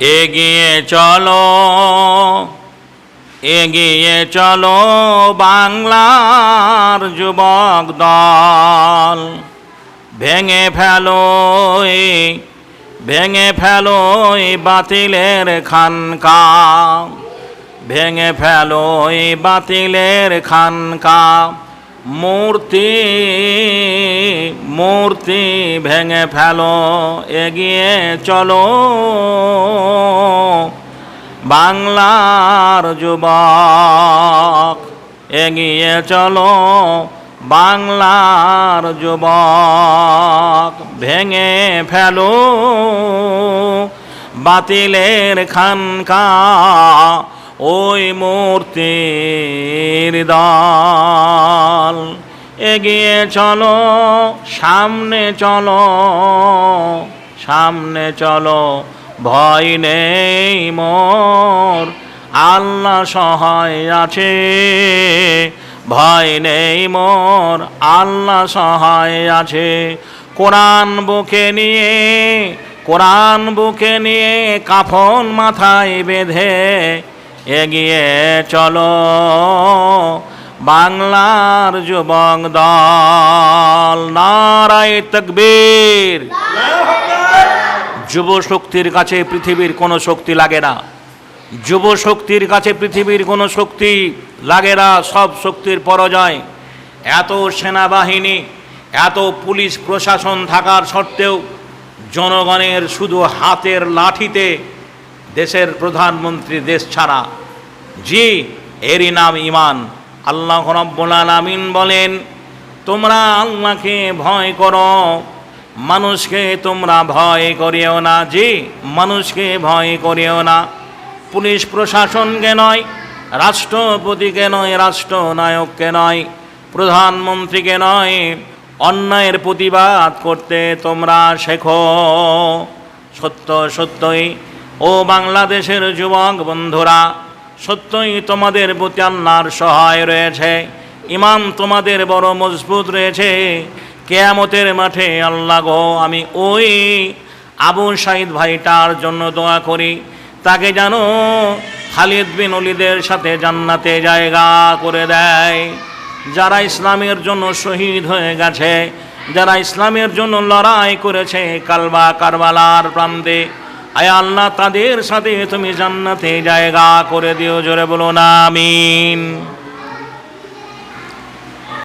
এগিয়ে চলো এগিয়ে চলো বাংলার যুবক দল। ভেঙে ফেলো ভেঙে ফেলো বাতিলের খানকা। ভেঙে ফেলো বাতিলের খানকা। মূর্তি মূর্তি ভেঙে ফেলো, এগিয়ে চলো। বাংলার যুবক, এগিয়ে চলো। বাংলার যুবক ভেঙে ফেলো। বাতিলের খানকা ওই মূর্তির দল। এগিয়ে চলো, সামনে চলো সামনে চলো, ভয় নেই মোর। আল্লাহ সহায় আছে, ভয় নেই মোর। আল্লাহ সহায় আছে, কোরআন বুকে নিয়ে, কোরআন বুকে নিয়ে কাফন মাথায় বেঁধে এগিয়ে চলো। বাংলার যুবক দল, নারায় তকবীর। যুব শক্তির কাছে পৃথিবীর কোনো শক্তি লাগে না। যুব শক্তির কাছে পৃথিবীর কোনো শক্তি লাগে না, সব শক্তির পরাজয়। এত সেনাবাহিনী, এত পুলিশ প্রশাসন থাকার সত্ত্বেও জনগণের শুধু হাতের লাঠিতে দেশের প্রধানমন্ত্রী দেশ ছাড়া। জি, এরই নাম ইমান আল্লাহ রব্বুল আলামিন বলেন, তোমরা আল্লাহকে ভয় করো, মানুষকে তোমরা ভয় করিও না। জি, মানুষকে ভয় করিও না। পুলিশ প্রশাসনকে নয়, রাষ্ট্রপতিকে নয়, রাষ্ট্রনায়ককে নয়, প্রধানমন্ত্রীকে নয়, অন্যায়ের প্রতিবাদ করতে তোমরা শেখো। সত্য সত্যই ও বাংলাদেশের যুবক বন্ধুরা, সত্যই তোমাদের প্রতি আল্লাহর সহায় রয়েছে, ইমান তোমাদের বড় মজবুত রয়েছে। কেয়ামতের মাঠে আল্লাহ গো, আমি ওই আবু সাইদ ভাইটার জন্য দোয়া করি, তাকে যেন খালিদ বিন অলিদের সাথে জান্নাতে জায়গা করে দেয়। যারা ইসলামের জন্য শহীদ হয়ে গেছে, যারা ইসলামের জন্য লড়াই করেছে কালবা কারবালার প্রান্তে আয় আল্লাহ তাদের সাথে তুমি জান্নাতে জায়গা করে দিও জোরে বলো না আমিন।